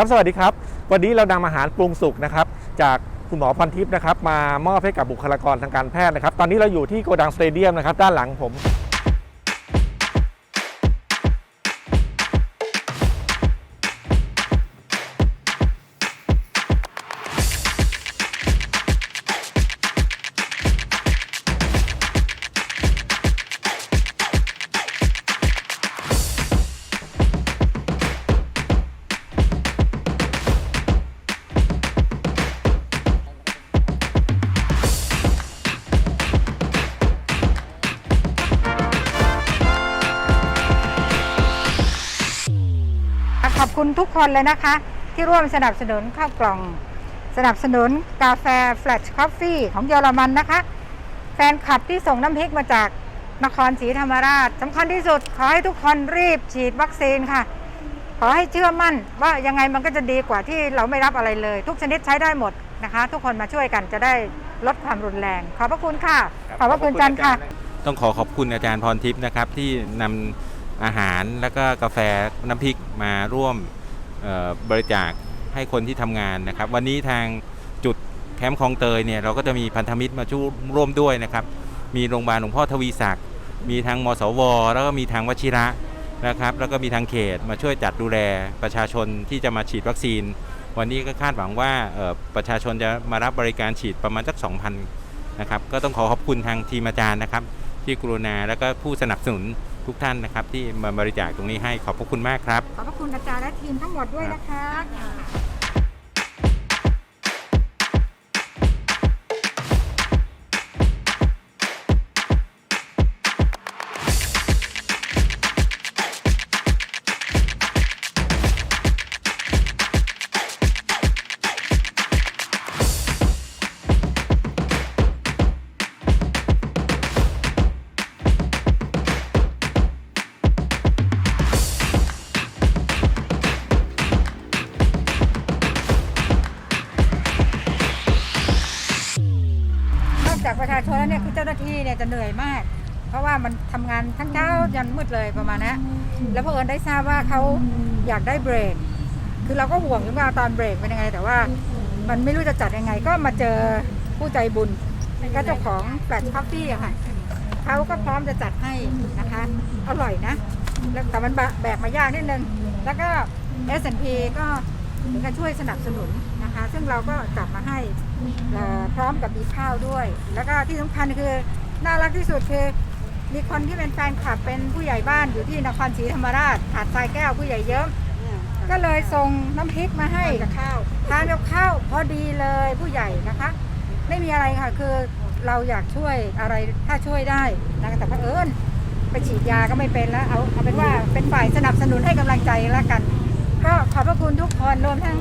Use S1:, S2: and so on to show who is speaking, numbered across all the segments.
S1: ครับสวัสดีครับ วันนี้เรานำอาหารปรุงสุกนะครับ จากคุณหมอพันทิพย์นะครับมามอบให้กับบุคลากรทางการแพทย์นะครับ ตอนนี้เราอยู่ที่โกดังสเตเดียมนะครับ ด้านหลังผม
S2: คุณทุกคนเลยนะคะ ที่ร่วมสนับสนุนข้าวกล่อง สนับสนุนกาแฟแฟลชคอฟฟี่ของเยอรมันนะคะ แฟนคลับที่ส่งน้ำพริกมาจากนครศรีธรรมราชสำคัญที่สุดขอให้ทุกคนรีบฉีดวัคซีนค่ะ ขอให้เชื่อมั่นว่ายังไงมันก็จะดีกว่าที่เราไม่รับอะไรเลย ทุกชนิดใช้ได้หมดนะคะ ทุกคนมาช่วยกันจะได้ลดความรุนแรง ขอบพระคุณค่ะ ขอบพระคุณจันทร์ค่ะ
S3: ต้องขอขอบคุณอาจารย์พรทิพย์นะครับที่นำ อาหารแล้วก็กาแฟน้ำพริกมาร่วมบริจาคให้คนที่ทำงานนะครับ วันนี้ทางจุดแคมป์คลองเตยเนี่ยเราก็จะมีพันธมิตรมาช่วยร่วมด้วยนะครับ มีโรงพยาบาลหลวงพ่อทวีศักดิ์มีทางมสว แล้วก็มีทางวชิระนะครับ แล้วก็มีทางเขตมาช่วยจัดดูแลประชาชนที่จะมาฉีดวัคซีน วันนี้ก็คาดหวังว่าประชาชนจะมารับบริการฉีดประมาณสัก 2,000นะครับก็ต้องขอขอบคุณทางทีมอาจารย์นะครับ ที่กรุณาแล้วก็ผู้สนับสนุน ทุกท่านนะครับที่มาบริจาคตรงนี้ให้ขอบพระคุณมากครับ
S2: ขอบพระคุณอาจารย์และทีมทั้งหมดด้วยนะคะ จากประชาชนแล้วเนี่ยคือเจ้าหน้าที่เนี่ยจะเหนื่อยมาก เพราะว่ามันทำงานทั้งเช้ายันมืดเลยประมาณนี้แล้วพอเผอิญได้ทราบว่าเขาอยากได้เบรก คือเราก็ห่วงว่าตอนเบรกเป็นยังไง แต่ว่ามันไม่รู้จะจัดยังไง ก็มาเจอผู้ใจบุญก็เจ้าของแฟลชคอฟฟี่อะค่ะเขาก็พร้อมจะจัดให้นะคะ อร่อยนะแล้วแต่มันแบกมายากนิดนึง แล้วก็ S&P ก็ ถึงกับช่วยสนับสนุนนะคะ ซึ่งเราก็จัดมาให้พร้อมกับมีข้าวด้วย แล้วก็ที่สำคัญคือน่ารักที่สุดคือมีคนที่เป็นแฟนคลับเป็นผู้ใหญ่บ้านอยู่ที่นครศรีธรรมราชหาดทรายแก้วผู้ใหญ่เยิ้มก็เลยส่งน้ำพริกมาให้กับข้าวทานกับข้าวพอดีเลยผู้ใหญ่นะคะ ไม่มีอะไรค่ะคือเราอยากช่วยอะไรถ้าช่วยได้นะแต่เอิญไปฉีดยาก็ไม่เป็นแล้วเอาเอาเป็นว่าเป็นฝ่ายสนับสนุนให้กำลังใจแล้วกัน ก็ขอบพระคุณทุกคนรวมทั้ง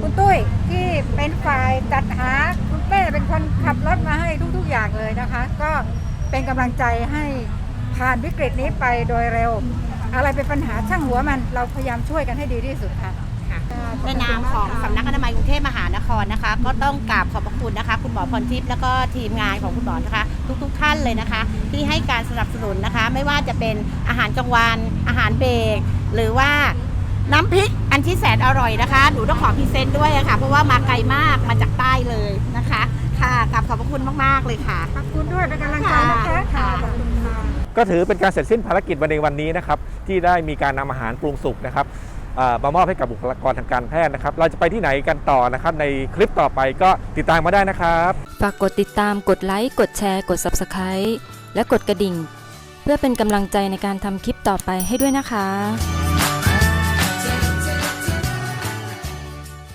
S2: คุณตุ้ยที่เป็นฝ่ายจัดหาคุณเป้เป็นคนขับรถมาให้ทุก ๆ อย่างเลยนะคะ ก็เป็นกำลังใจให้ผ่านวิกฤตนี้ไปโดยเร็ว อะไรเป็นปัญหาช่างหัวมันเราพยายามช่วยกันให้ดีที่สุดค่ะ
S4: ในนามของสำนักอนามัยกรุงเทพมหานครนะคะ ก็ต้องกราบขอบพระคุณนะคะ คุณหมอพรทิพย์แล้วก็ทีมงานของคุณหมอนะคะ ทุกๆท่านเลยนะคะ ที่ให้การสนับสนุนนะคะ ไม่ว่าจะเป็นอาหารกลางวันอาหารเบรกหรือว่า น้ำพริกอันที่แสนอร่อยนะคะ หนูต้องขอพรีเซนต์ด้วยอะค่ะ เพราะว่ามาไกลมาก มาจากใต้เลยนะคะ ค่ะกราบขอบพระคุณมากๆเลยค่ะ
S2: ขอบคุณด้วยเป็นกำลังใจนะคะ
S4: ค่ะ
S2: ขอบคุณค่ะ
S1: ก็ถือเป็นการเสร็จสิ้นภารกิจวันในวันนี้นะครับ ที่ได้มีการนำอาหารปรุงสุกนะครับเอ่อมามอบให้กับบุคลากรทางการแพทย์นะครับ เราจะไปที่ไหนกันต่อนะครับ ในคลิปต่อไปก็ติดตามมาได้นะครับ
S5: ฝากกดติดตามกดไลค์ กดแชร์ กด Subscribe และกดกระดิ่ง เพื่อเป็นกำลังใจในการทำคลิปต่อไปให้ด้วยนะคะ